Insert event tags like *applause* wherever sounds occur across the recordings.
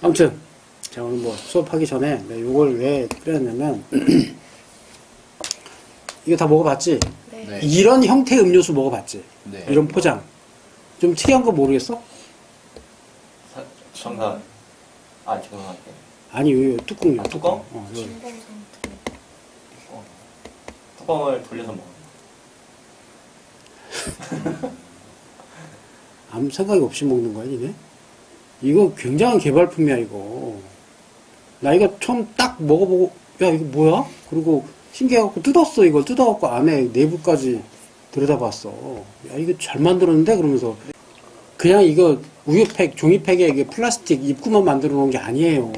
아무튼 제가 오늘 뭐 수업하기 전에 이걸 왜 끓였냐면 *clears throat* 이거 다 먹어봤지? 네. 네. 이런 형태의 음료수 먹어봤지? 네. 이런 포장 좀 특이한 거 모르겠어? 사- 정답. 아, 죄송할게요. 아니 요, 요 뚜껑이요 아, 뚜껑? 어, 요. 상태. 어. 뚜껑을 돌려서 먹어. 아무 생각이 없이 먹는 거야 니네? 이거 굉장한 개발품이야 이거 나 이거 처음 딱 먹어보고 야 이거 뭐야? 그리고 신기해갖고 뜯었어 이걸 뜯어갖고 안에 내부까지 들여다봤어 야 이거 잘 만들었는데 그러면서 그냥 이거 우유팩 종이팩에 이게 플라스틱 입구만 만들어 놓은 게 아니에요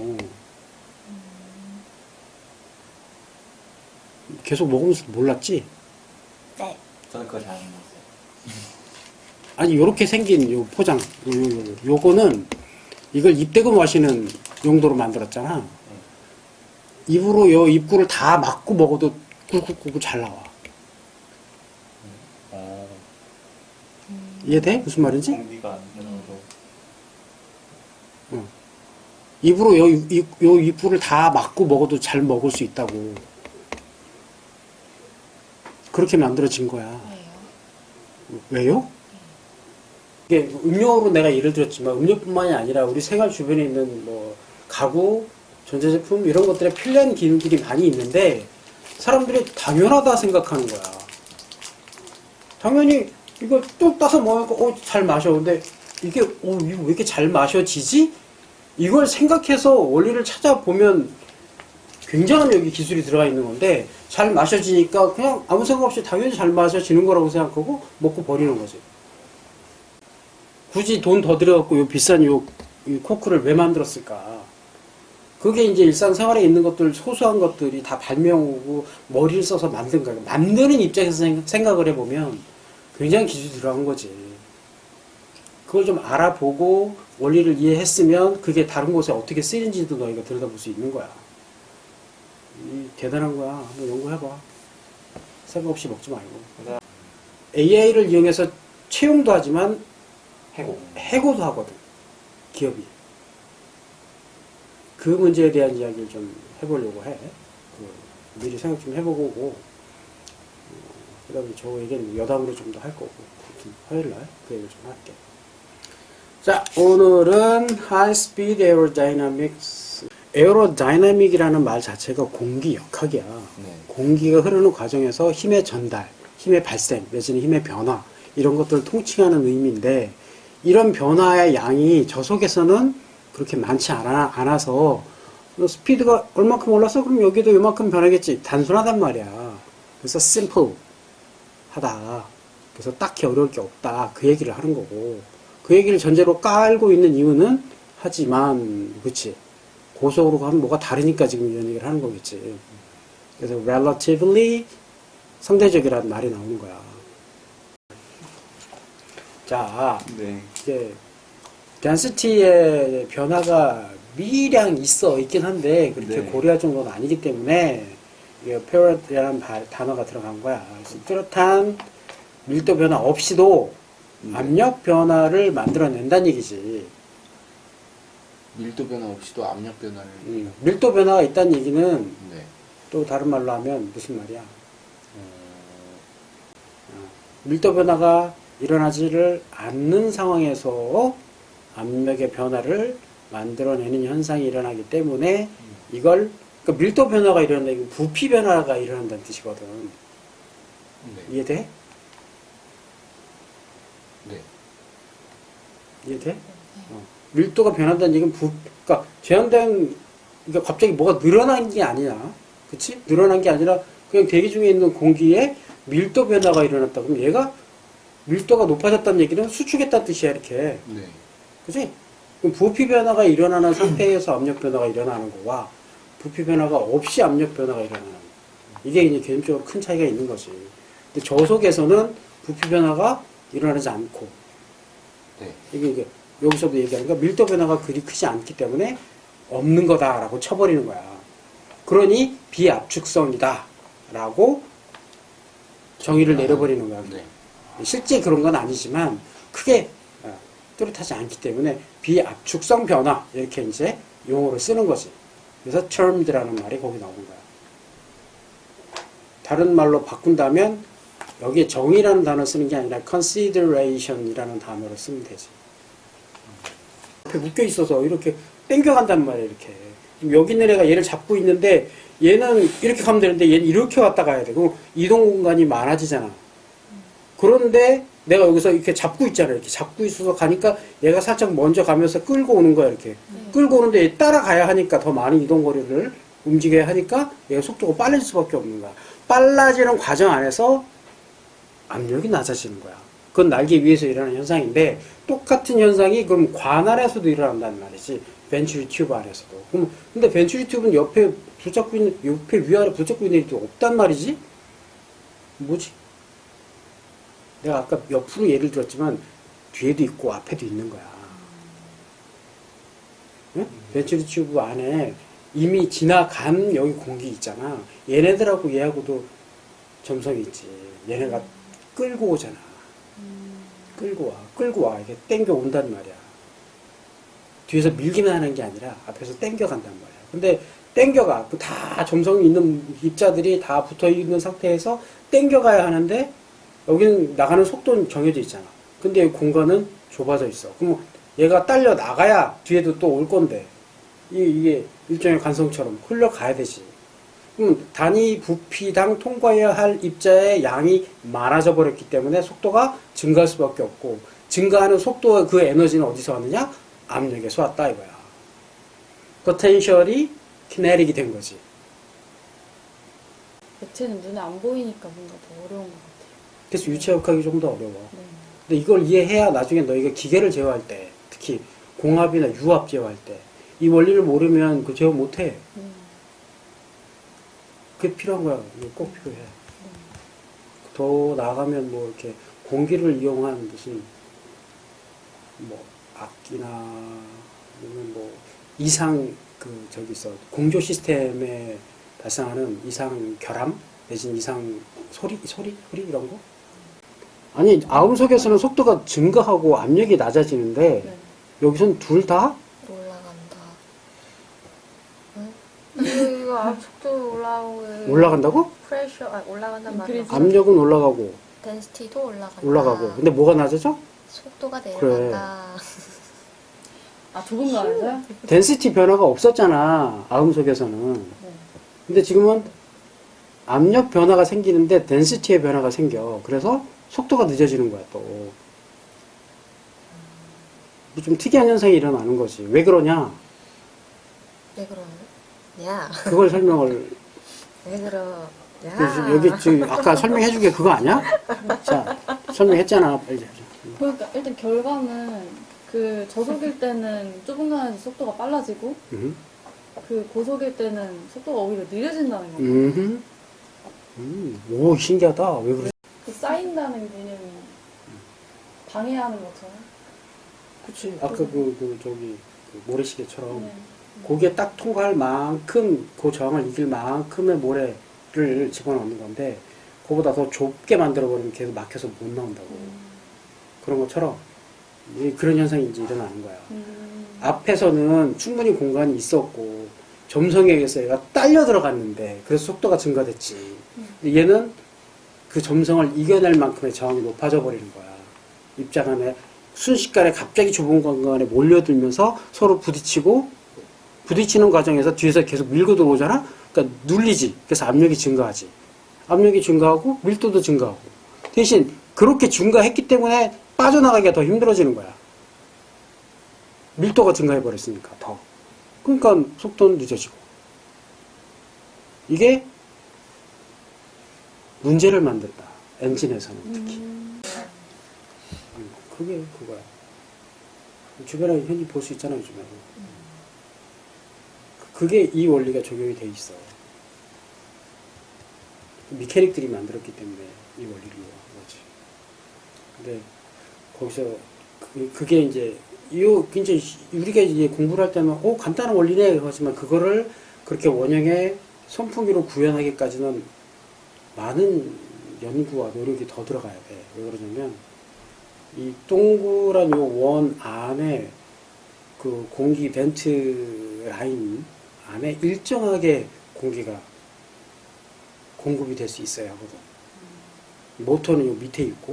계속 먹으면서 몰랐지? 네. 저는 그거 잘안 먹었어요. 아니 요렇게 생긴 요 포장 요, 요, 요, 요거는 이걸 입대고 마시는 용도로 만들었잖아 입으로 요 입구를 다 막고 먹어도 꿀꿀꿀꿀 잘 나와 어. 이해돼? 무슨 말인지? 공기가 안 들어오고. 입으로 요, 입, 요 입구를 다 막고 먹어도 잘 먹을 수 있다고 그렇게 만들어진 거야 왜요? 왜요? 이게 음료로 내가 예를 들었지만 음료뿐만이 아니라 우리 생활 주변에 있는 뭐 가구, 전자제품 이런 것들에 필요한 기능들이 많이 있는데 사람들이 당연하다 생각하는 거야. 당연히 이거 뚝 따서 먹으니까 어, 잘 마셔. 근데 이게 어, 왜 이렇게 잘 마셔지지? 이걸 생각해서 원리를 찾아보면 굉장한 여기 기술이 들어가 있는 건데 잘 마셔지니까 그냥 아무 생각 없이 당연히 잘 마셔지는 거라고 생각하고 먹고 버리는 거지. 굳이 돈 더 들여갖고 요 비싼 요, 이 코크를 왜 만들었을까? 그게 이제 일상생활에 있는 것들, 소소한 것들이 다 발명하고 머리를 써서 만든 거야. 만드는 입장에서 생- 생각을 해보면 굉장히 기술이 들어간 거지. 그걸 좀 알아보고 원리를 이해했으면 그게 다른 곳에 어떻게 쓰이는지도 너희가 들여다볼 수 있는 거야. 이 대단한 거야. 한번 연구해봐. 생각 없이 먹지 말고. AI를 이용해서 채용도 하지만 해고. 해고도 하거든. 기업이. 그 문제에 대한 이야기를 좀 해보려고 해. 그 미리 생각 좀 해보고, 그 다음에 저 얘기는 여담으로 좀 더 할 거고, 아무튼 화요일 날 그 얘기를 좀 할게. 자, 오늘은 High Speed Aerodynamics. 에어로다이나믹이라는 말 자체가 공기 역학이야. 네. 공기가 흐르는 과정에서 힘의 전달, 힘의 발생, 내지는 힘의 변화, 이런 것들을 통칭하는 의미인데, 이런 변화의 양이 저속에서는 그렇게 많지 않아, 않아서, 스피드가 얼마큼 올랐어? 그럼 여기도 이만큼 변하겠지. 단순하단 말이야. 그래서 simple 하다. 그래서 딱히 어려울 게 없다. 그 얘기를 하는 거고. 그 얘기를 전제로 깔고 있는 이유는, 하지만, 그치. 고속으로 가면 뭐가 다르니까 지금 이런 얘기를 하는 거겠지. 그래서 relatively 상대적이라는 말이 나오는 거야. 자, 네. 이제 density의 변화가 미량 있어 있긴 한데 그렇게 네. 고려할 정도는 아니기 때문에 이게 바- 단어가 들어간 거야. 뚜렷한 밀도 변화 없이도 네. 압력 변화를 만들어낸다는 얘기지. 밀도 변화 없이도 압력 변화를. 음, 밀도 변화가 있다는 얘기는 네. 또 다른 말로 하면 무슨 말이야? 어, 밀도 변화가 일어나지를 않는 상황에서 압력의 변화를 만들어내는 현상이 일어나기 때문에 이걸 그러니까 밀도 변화가 일어난다 이건 부피 변화가 일어난다는 뜻이거든. 네. 이해돼? 네. 이해돼? 어. 밀도가 변한다는 얘기는 부, 그러니까 제한된 그러니까 갑자기 뭐가 늘어난 게 아니야. 그치? 늘어난 게 아니라 그냥 대기 중에 있는 공기에 밀도 변화가 일어났다. 그럼 얘가 밀도가 높아졌다는 얘기는 수축했다는 뜻이야, 이렇게. 네. 그치? 그럼 부피 변화가 일어나는 *clears throat* 상태에서 압력 변화가 일어나는 거와 부피 변화가 없이 압력 변화가 일어나는 거. 이게 이제 개념적으로 큰 차이가 있는 거지. 근데 저속에서는 부피 변화가 일어나지 않고 네. 이게 이게 여기서도 얘기하는 거 밀도 변화가 그리 크지 않기 때문에 없는 거다라고 쳐버리는 거야. 그러니 비압축성이다 라고 정의를 내려버리는 거야. 네. 실제 그런 건 아니지만 크게 어, 뚜렷하지 않기 때문에 비압축성 변화 이렇게 이제 용어로 쓰는 거지. 그래서 termed라는 말이 거기 나온 거야. 다른 말로 바꾼다면 여기에 정의라는 단어 쓰는 게 아니라 consideration이라는 단어를 쓰면 되지. 옆에 묶여 있어서 이렇게 땡겨간단 말이야 이렇게. 여기 있는 애가 얘를 잡고 있는데 얘는 이렇게 가면 되는데 얘는 이렇게 왔다 가야 돼. 그럼 이동 공간이 많아지잖아. 그런데 내가 여기서 이렇게 잡고 있잖아. 이렇게 잡고 있어서 가니까 얘가 살짝 먼저 가면서 끌고 오는 거야 이렇게. 끌고 오는데 얘 따라가야 하니까 더 많은 이동 거리를 움직여야 하니까 얘가 속도가 빨라질 수밖에 없는 거야. 빨라지는 과정 안에서 압력이 낮아지는 거야. 그건 날개 위에서 일어나는 현상인데 똑같은 현상이 그럼 관안에서도 일어난다는 말이지. 벤츄리 튜브 안에서도. 그럼 근데 벤츄리 튜브는 옆에 붙잡고 있는 옆에 위아래 붙잡고 있는 게 없단 말이지? 뭐지? 내가 아까 옆으로 예를 들었지만 뒤에도 있고 앞에도 있는 거야. 응? 벤츄리 튜브 안에 이미 지나간 여기 공기 있잖아. 얘네들하고 얘하고도 점성이 있지. 얘네가 끌고 오잖아. 끌고 와. 끌고 와. 이게 땡겨 온단 말이야. 뒤에서 밀기만 하는 게 아니라 앞에서 땡겨 간단 말이야. 근데 땡겨가. 그다 점성이 있는 입자들이 다 붙어 있는 상태에서 땡겨 가야 하는데 여기는 나가는 속도는 정해져 있잖아. 근데 공간은 좁아져 있어. 그럼 얘가 딸려 나가야 뒤에도 또 올 건데 이- 이게 일종의 관성처럼 흘러가야 되지. 그럼 단위 부피당 통과해야 할 입자의 양이 많아져 버렸기 때문에 속도가 증가할 수밖에 없고 증가하는 속도의 그 에너지는 어디서 왔느냐? 압력에서 왔다 이거야. 포텐셜이 키네릭이 된 거지. 액체는 눈에 안 보이니까 뭔가 더 어려운 것 같아요. 그래서 유체역학이 좀 더 어려워. 네. 근데 이걸 이해해야 나중에 너희가 기계를 제어할 때, 특히 공합이나 유합 제어할 때, 이 원리를 모르면 그 제어 못해. 음. 그게 필요한 거야. 이거 꼭 필요해. 더 나아가면 뭐 이렇게 공기를 이용한 무슨 뭐 악기나 아니면 뭐 이상 그 저기 있어 공조 시스템에 발생하는 이상 결함 내진 이상 소리 소리 소리 이런 거 아니 아음속에서는 속도가 증가하고 압력이 낮아지는데 네. 여기선 둘 다 올라간다. 응? 이거, 이거 앞 속도 올라오고 올라간다고? 프레셔 아 올라간단 말이야. 음, 압력은 올라가고 덴시티도 올라간다. 올라가고 근데 뭐가 낮아져? 속도가 내려간다. *laughs* 아 좁은 거라서요? 덴시티 변화가 없었잖아 아음속에서는 네. 근데 지금은 압력 변화가 생기는데 덴시티의 변화가 생겨 그래서 속도가 늦어지는 거야 또. 좀 특이한 현상이 일어나는 거지. 왜 그러냐? 왜 그러냐? 그걸 설명을 왜 그러냐? 그래서 여기 지금 아까 설명해 준 게 그거 아니야? 자, 설명했잖아. 빨리 하자. 그러니까 일단 결과는 그 저속일 때는 좁은 간에서 속도가 빨라지고 음. 그 고속일 때는 속도가 오히려 느려진다는 거예요. 음. 음. 오, 신기하다. 왜 그러지? 그 쌓인다는 개념이 방해하는 것처럼. 그치. 아까 그, 그, 저기, 그 모래시계처럼. 네. 거기에 딱 통과할 만큼, 그 저항을 이길 만큼의 모래를 집어넣는 건데, 그보다 더 좁게 만들어버리면 계속 막혀서 못 나온다고. 그런 것처럼, 이- 그런 현상이 이제 일어나는 거야. 음. 앞에서는 충분히 공간이 있었고, 점성에 의해서 얘가 딸려 들어갔는데, 그래서 속도가 증가됐지. 근데 얘는 그 점성을 이겨낼 만큼의 저항이 높아져 버리는 거야. 입자 간에 순식간에 갑자기 좁은 공간에 몰려들면서 서로 부딪히고, 부딪히는 과정에서 뒤에서 계속 밀고 들어오잖아? 그러니까 눌리지. 그래서 압력이 증가하지. 압력이 증가하고 밀도도 증가하고. 대신 그렇게 증가했기 때문에 빠져나가기가 더 힘들어지는 거야. 밀도가 증가해 버렸으니까 더. 그러니까 속도는 늦어지고. 이게 문제를 만든다. 엔진에서는 특히. 음, 그게 그거야. 주변에 흔히 볼 수 있잖아, 요즘에. 그게 이 원리가 적용이 돼 있어. 미케닉들이 만들었기 때문에 이 원리를 한 거지. 근데 거기서 그, 그게 이제 이 이제 우리가 이제 공부를 할 때는 오 간단한 원리네 하지만 그거를 그렇게 원형의 선풍기로 구현하기까지는 많은 연구와 노력이 더 들어가야 돼. 왜 그러냐면 이 동그란 요 원 안에 그 공기 벤트 라인 안에 일정하게 공기가 공급이 될 수 있어야 하거든. 모터는 요 밑에 있고,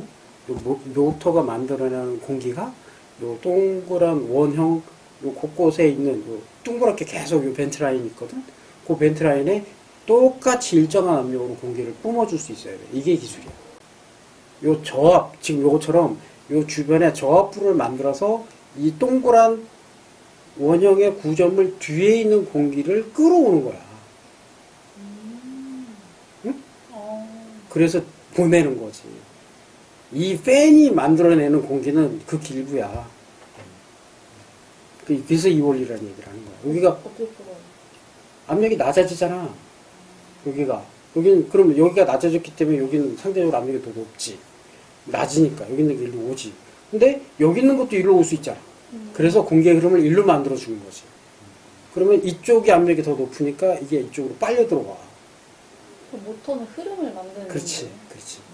요 모, 모터가 만들어내는 공기가 요 동그란 원형 요 곳곳에 있는 요 둥그랗게 계속 요 벤트 라인이 있거든. 그 벤트 라인에 똑같이 일정한 압력으로 공기를 뿜어줄 수 있어야 돼. 이게 기술이야. 요 저압, 지금 요것처럼 요 주변에 저압부를 만들어서 이 동그란 원형의 구점을 뒤에 있는 공기를 끌어오는 거야. 어, 그래서 보내는 거지. 이 팬이 만들어내는 공기는 그 길부야. 그- 그래서 이 원리라는 얘기를 하는 거야. 여기가? 압력이 낮아지잖아. 여기가. 여기는, 그럼 여기가 낮아졌기 때문에 여기는 상대적으로 압력이 더 높지. 낮으니까. 여기 있는 게 일로 오지. 근데 여기 있는 것도 일로 올 수 있잖아. 그래서 공기의 흐름을 일로 만들어 주는 거지. 그러면 이쪽이 압력이 더 높으니까 이게 이쪽으로 빨려 들어와. 그 모터는 흐름을 만드는 그렇지, 거예요? 그렇지. 오.